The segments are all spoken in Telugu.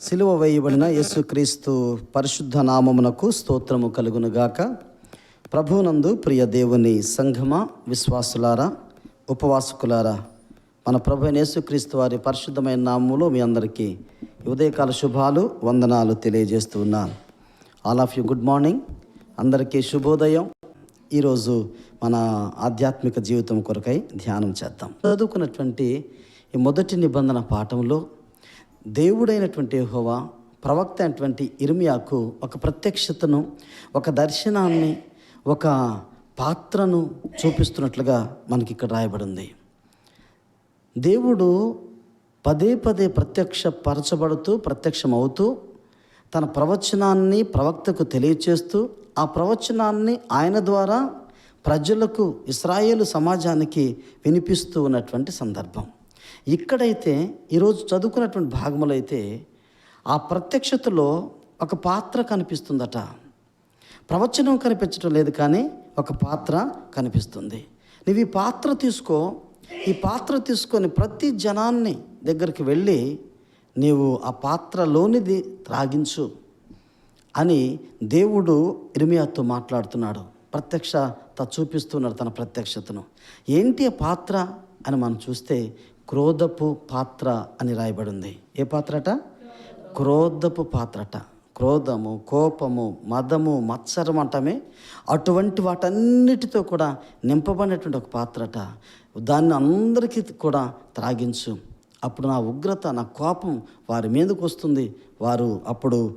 సిలువ వేయబడిన యేసుక్రీస్తు పరిశుద్ధ నామమునకు స్తోత్రము కలుగునుగాక. ప్రభునందు ప్రియ దేవుని సంఘమ విశ్వాసులారా ఉపవాసకులారా మన ప్రభు యేసుక్రీస్తు వారి పరిశుద్ధమైన నామములో మీ అందరికీ ఉదయకాల శుభాలు వందనాలు తెలియజేస్తూ ఉన్నాను. All of you good morning. అందరికీ శుభోదయం. ఈరోజు మన ఆధ్యాత్మిక జీవితం కొరకై ధ్యానం చేద్దాం. చదువుకున్నటువంటి ఈ మొదటి నిబంధన పాఠంలో దేవుడైనటువంటి హోవా ప్రవక్త అయినటువంటి ఇర్మియాకు ఒక ప్రత్యక్షతను ఒక దర్శనాన్ని ఒక పాత్రను చూపిస్తున్నట్లుగా మనకి ఇక్కడ రాయబడింది. దేవుడు పదే పదే ప్రత్యక్ష పరచబడుతూ ప్రత్యక్షమవుతూ తన ప్రవచనాన్ని ప్రవక్తకు తెలియచేస్తూ ఆ ప్రవచనాన్ని ఆయన ద్వారా ప్రజలకు ఇస్రాయేలు సమాజానికి వినిపిస్తూ ఉన్నటువంటి సందర్భం. ఇక్కడైతే ఈరోజు చదువుకున్నటువంటి భాగములో అయితే ఆ ప్రత్యక్షతలో ఒక పాత్ర కనిపిస్తుందట. ప్రవచనం కనిపించడం లేదు కానీ ఒక పాత్ర కనిపిస్తుంది. నువ్వు ఈ పాత్ర తీసుకో ఈ పాత్ర తీసుకొని ప్రతి జనాన్ని దగ్గరికి వెళ్ళి నీవు ఆ పాత్రలోనిది త్రాగించు అని దేవుడు ఇరిమియాతో మాట్లాడుతున్నాడు. ప్రత్యక్షత చూపిస్తున్నాడు తన ప్రత్యక్షతను. ఏంటి ఆ పాత్ర అని మనం చూస్తే క్రోధపు పాత్ర అని రాయబడింది. ఏ పాత్రట? క్రోధపు పాత్రట. క్రోధము కోపము మదము మత్సరం అంటమే. అటువంటి వాటన్నిటితో కూడా నింపబడినటువంటి ఒక పాత్రట. దాన్ని అందరికీ కూడా త్రాగించు. అప్పుడు నా ఉగ్రత నా కోపం వారి మీదకు వస్తుంది. వారు అప్పుడు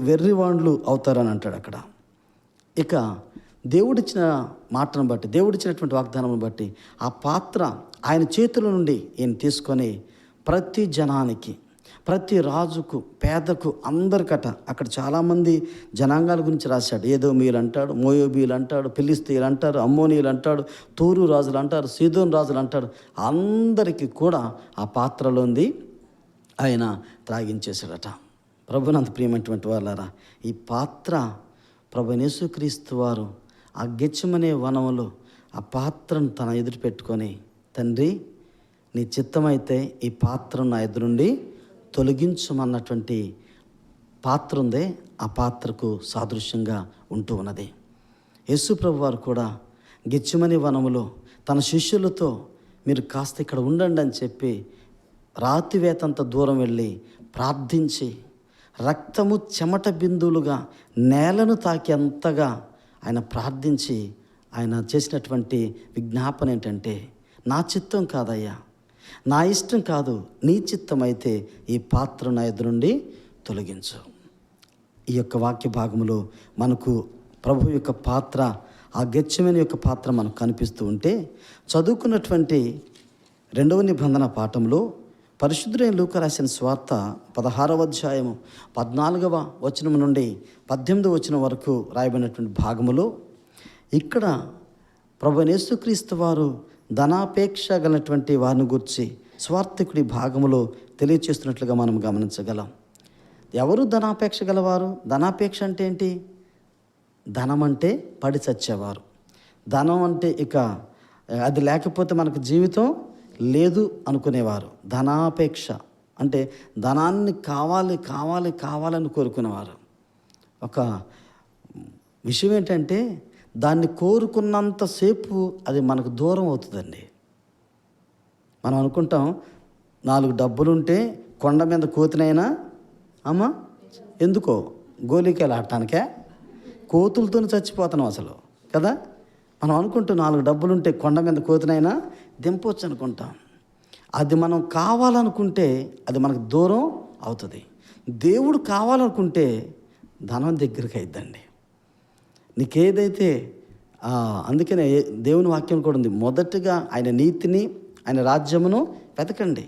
వెర్రివాండ్లు అవుతారని అంటాడు అక్కడ. ఇక దేవుడిచ్చిన మాటను బట్టి దేవుడిచ్చినటువంటి వాగ్దానం బట్టి ఆ పాత్ర ఆయన చేతుల నుండి ఈయన తీసుకొని ప్రతి జనానికి ప్రతి రాజుకు పేదకు అందరికట అక్కడ చాలామంది జనాంగాల గురించి రాశాడు. ఏదో మీలు అంటాడు మోయోబీలు అంటాడు పిలిస్తీలు అంటారు అమ్మోనీలు అంటాడు తూరు రాజులు అంటారు సీదోన్ రాజులు అంటాడు. అందరికీ కూడా ఆ పాత్రలోంది ఆయన త్రాగించేశాడట. ప్రభునంత ప్రియమైనటువంటి వాళ్ళారా ఈ పాత్ర ప్రభు యేసుక్రీస్తు వారు ఆ గెచ్చమనే వనంలో ఆ పాత్రను తన ఎదురు పెట్టుకొని తండ్రి నీ చిత్తమైతే ఈ పాత్రను నా ఎదురుండి తొలగించమన్నటువంటి పాత్ర ఉందే ఆ పాత్రకు సాదృశ్యంగా ఉంటూ ఉన్నది. యేసుప్రభు వారు కూడా గెచ్చిమని వనములో తన శిష్యులతో మీరు కాస్త ఇక్కడ ఉండండి అని చెప్పి రాతివేతంత దూరం వెళ్ళి ప్రార్థించి రక్తము చెమట బిందువులుగా నేలను తాకేంతగా ఆయన ప్రార్థించి ఆయన చేసినటువంటి విజ్ఞాపన ఏంటంటే నా చిత్తం కాదయ్యా. నా ఇష్టం కాదు నీ చిత్తం అయితే ఈ పాత్ర నా ఎదురు నుండి తొలగించు. ఈ యొక్క వాక్య భాగంలో మనకు ప్రభు యొక్క పాత్ర ఆ గెచ్చమైన యొక్క పాత్ర మనకు కనిపిస్తూ ఉంటే చదువుకున్నటువంటి రెండవ నిబంధన పాఠంలో పరిశుద్ధులైన లూక రాసిన స్వార్త పదహారవ అధ్యాయము పద్నాలుగవ వచనం నుండి పద్దెనిమిదవ వచనం వరకు రాయబడినటువంటి భాగములో ఇక్కడ ప్రభు నేసుక్రీస్తు వారు ధనాపేక్ష గలటువంటి వారిని గురించి స్వార్థకుడి భాగములో తెలియచేస్తున్నట్లుగా మనం గమనించగలం. ఎవరు ధనాపేక్ష గలవారు? ధనాపేక్ష అంటే ఏంటి? ధనం అంటే పడి చచ్చేవారు. ధనం అంటే ఇక అది లేకపోతే మనకు జీవితం లేదు అనుకునేవారు. ధనాపేక్ష అంటే ధనాన్ని కావాలి కావాలి కావాలని కోరుకునేవారు. ఒక విషయం ఏంటంటే దాన్ని కోరుకున్నంతసేపు అది మనకు దూరం అవుతుందండి. మనం అనుకుంటాం నాలుగు డబ్బులుంటే కొండ మీద కోతినైనా అమ్మా ఎందుకో గోలికాయలు ఆడటానికే? కోతులతో చచ్చిపోతున్నాం అసలు కదా? మనం అనుకుంటూ నాలుగు డబ్బులుంటే కొండ మీద కోతినైనా దింపవచ్చు అనుకుంటాం. అది మనం కావాలనుకుంటే అది మనకు దూరం అవుతుంది. దేవుడు కావాలనుకుంటే ధనం దగ్గరికి అయిద్దండి. నీకేదైతే అందుకనే దేవుని వాక్యం కూడా ఉంది. మొదటగా ఆయన నీతిని ఆయన రాజ్యమును వెతకండి.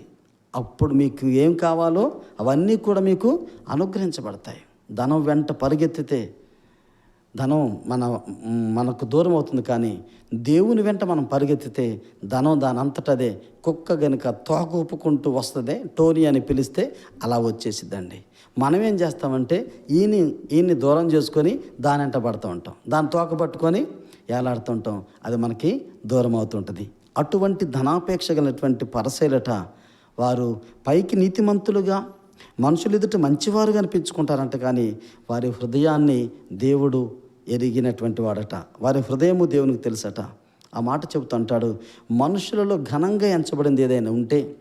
అప్పుడు మీకు ఏం కావాలో అవన్నీ కూడా మీకు అనుగ్రహించబడతాయి. ధనం వెంట పరిగెత్తితే ధనం మన మనకు దూరం అవుతుంది కానీ దేవుని వెంట మనం పరిగెత్తితే ధనం దాని అంతటదే కుక్క గనుక తోక ఊపుకుంటూ వస్తుంది టోనీ అని పిలిస్తే అలా వచ్చేసిద్దండి. మనం ఏం చేస్తామంటే ఈయన్ని ఈయన్ని దూరం చేసుకొని దాని వెంట పడుతూ ఉంటాం. దాని తోక పట్టుకొని ఏలాడుతుంటాం. అది మనకి దూరం అవుతుంటుంది. అటువంటి ధనాపేక్ష గలటువంటి పరశైలట వారు పైకి నీతిమంతులుగా మనుషులు ఎదుట మంచివారు అనిపించుకుంటారంట కానీ వారి హృదయాన్ని దేవుడు ఎరిగినటువంటి వాడట. వారి హృదయము దేవునికి తెలుసట. ఆ మాట చెబుతూ అంటాడు మనుషులలో ఘనంగా ఎంచబడింది ఏదైనా ఉంటే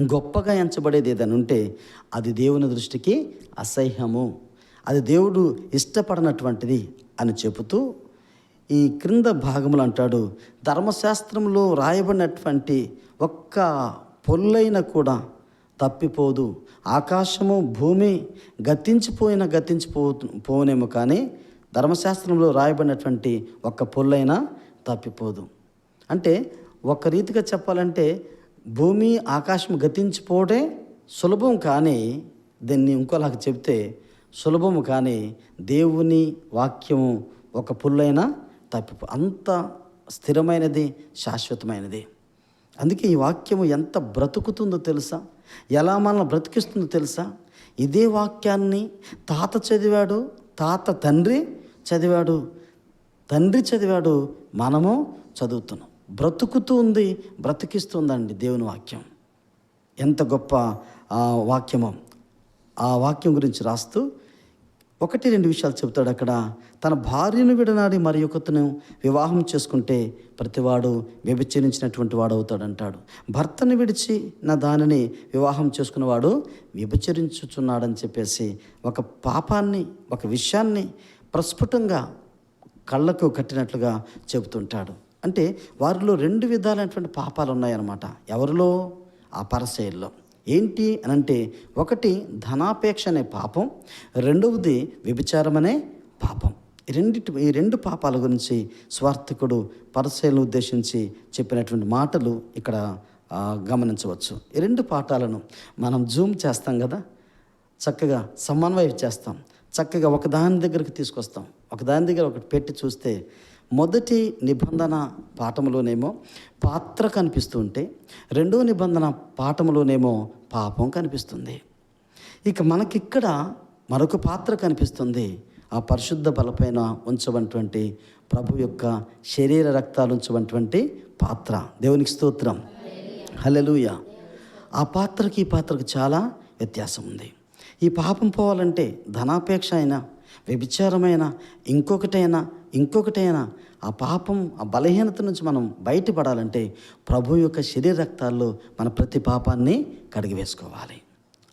గొప్పగా ఎంచబడేది ఏదైనా ఉంటే అది దేవుని దృష్టికి అసహ్యము. అది దేవుడు ఇష్టపడనటువంటిది అని చెబుతూ ఈ క్రింద భాగములు అంటాడు ధర్మశాస్త్రంలో రాయబడినటువంటి ఒక్క పొల్లైన కూడా తప్పిపోదు. ఆకాశము భూమి గతించిపోయిన గతించిపో పోనేమో కానీ ధర్మశాస్త్రంలో రాయబడినటువంటి ఒక్క పొల్లైనా తప్పిపోదు. అంటే ఒక రీతిగా చెప్పాలంటే భూమి ఆకాశం గతించిపోవడే సులభం కానీ దీన్ని ఇంకోలాగా చెప్తే సులభము కానీ దేవుని వాక్యము ఒక పుల్లైనా తప్పిపో అంత స్థిరమైనది శాశ్వతమైనది. అందుకే ఈ వాక్యము ఎంత బ్రతుకుతుందో తెలుసా? ఎలా మనల్ని బ్రతికిస్తుందో తెలుసా? ఇదే వాక్యాన్ని తాత చదివాడు తాత తండ్రి చదివాడు తండ్రి చదివాడు మనము చదువుతున్నాం. బ్రతుకుతూ ఉంది బ్రతికిస్తుందండి దేవుని వాక్యం. ఎంత గొప్ప ఆ, వాక్యమో. ఆ వాక్యం గురించి రాస్తూ ఒకటి రెండు విషయాలు చెబుతాడు అక్కడ. తన భార్యను విడనాడి మరి ఒకతను వివాహం చేసుకుంటే ప్రతివాడు వ్యభిచరించినటువంటి వాడు అవుతాడంటాడు భర్తను విడిచి నా దానిని వివాహం చేసుకున్నవాడు వ్యభిచరించుచున్నాడని చెప్పేసి ఒక పాపాన్ని ఒక విషయాన్ని ప్రస్ఫుటంగా కళ్ళకు కట్టినట్లుగా చెబుతుంటాడు. అంటే వారిలో రెండు విధాలైనటువంటి పాపాలు ఉన్నాయన్నమాట. ఎవరిలో? ఆ పరశైల్లో ఏంటి అని అంటే ఒకటి ధనాపేక్ష అనే పాపం రెండవది వ్యభిచారం అనే పాపం రెండిటి ఈ రెండు పాపాల గురించి స్వార్థకుడు పరశైలను ఉద్దేశించి చెప్పినటువంటి మాటలు ఇక్కడ గమనించవచ్చు. ఈ రెండు పాఠాలను మనం జూమ్ చేస్తాం కదా? చక్కగా సమన్వయం చేస్తాం. చక్కగా ఒకదాని దగ్గరికి తీసుకొస్తాం. ఒకదాని దగ్గర ఒకటి పెట్టి చూస్తే మొదటి నిబంధన పాఠంలోనేమో పాత్ర కనిపిస్తూ ఉంటే రెండో నిబంధన పాఠంలోనేమో పాపం కనిపిస్తుంది. ఇక మనకిక్కడ మరొక పాత్ర కనిపిస్తుంది. ఆ పరిశుద్ధ బలపైన ఉంచబడినటువంటి ప్రభు యొక్క శరీర రక్తాలు ఉంచబడినటువంటి పాత్ర. దేవునికి స్తోత్రం. హల్లెలూయా. ఆ పాత్రకి ఈ పాత్రకు చాలా వ్యత్యాసం ఉంది ఈ పాపం పోవాలంటే ధనాపేక్ష అయినా వ్యభిచారమైన ఇంకొకటైనా ఇంకొకటైనా ఆ పాపం ఆ బలహీనత నుంచి మనం బయటపడాలంటే ప్రభు యొక్క శరీర రక్తాల్లో మన ప్రతి పాపాన్ని కడిగివేసుకోవాలి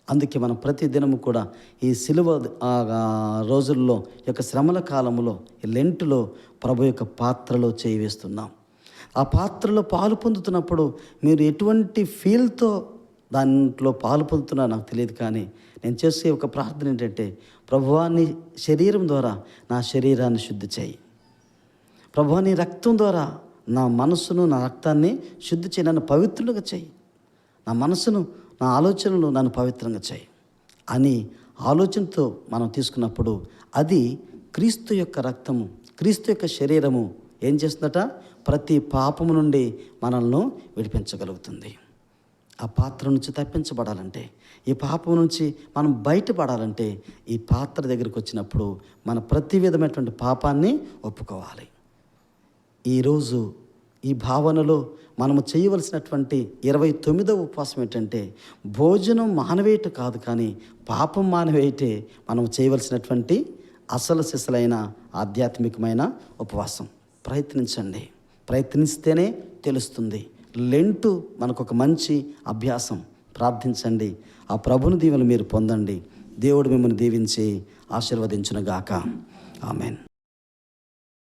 అందుకే మనం ప్రతి దినము కూడా ఈ సిలువ రోజుల్లో ఈ యొక్క శ్రమల కాలంలో ఈ లెంటులో ప్రభు యొక్క పాత్రలో చేయి వేస్తున్నాం. ఆ పాత్రలో పాలు పొందుతున్నప్పుడు మీరు ఎటువంటి ఫీల్తో దాంట్లో పాలు పొందుతున్నా నాకు తెలియదు కానీ నేను చేసే ఒక ప్రార్థన ఏంటంటే ప్రభువాన్ని శరీరం ద్వారా నా శరీరాన్ని శుద్ధి చేయి. ప్రభువాని రక్తం ద్వారా నా మనసును నా రక్తాన్ని శుద్ధి చేయి. నన్ను పవిత్రులుగా చేయి. నా మనసును నా ఆలోచనలు నన్ను పవిత్రంగా చేయి. అని ఆలోచనతో మనం తీసుకున్నప్పుడు అది క్రీస్తు యొక్క రక్తము క్రీస్తు యొక్క శరీరము ఏం చేస్తుందట? ప్రతి పాపము నుండి మనల్ని విడిపించగలుగుతుంది. ఆ పాత్ర నుంచి తప్పించబడాలంటే ఈ పాపం నుంచి మనం బయటపడాలంటే ఈ పాత్ర దగ్గరికి వచ్చినప్పుడు మన ప్రతి విధమైనటువంటి పాపాన్ని ఒప్పుకోవాలి. ఈరోజు ఈ భావనలో మనము చేయవలసినటువంటి ఇరవై తొమ్మిదవ ఉపవాసం ఏంటంటే భోజనం మానవేయట కాదు కానీ పాపం మానవేయటే మనం చేయవలసినటువంటి అసలు సిసలైన ఆధ్యాత్మికమైన ఉపవాసం. ప్రయత్నించండి. ప్రయత్నిస్తేనే తెలుస్తుంది. లెంటు మనకు ఒక మంచి అభ్యాసం. ప్రార్థించండి. ఆ ప్రభుని దీవెన మీరు పొందండి. దేవుడు మిమ్మల్ని దీవించి ఆశీర్వదించునుగాక. ఆమెన్.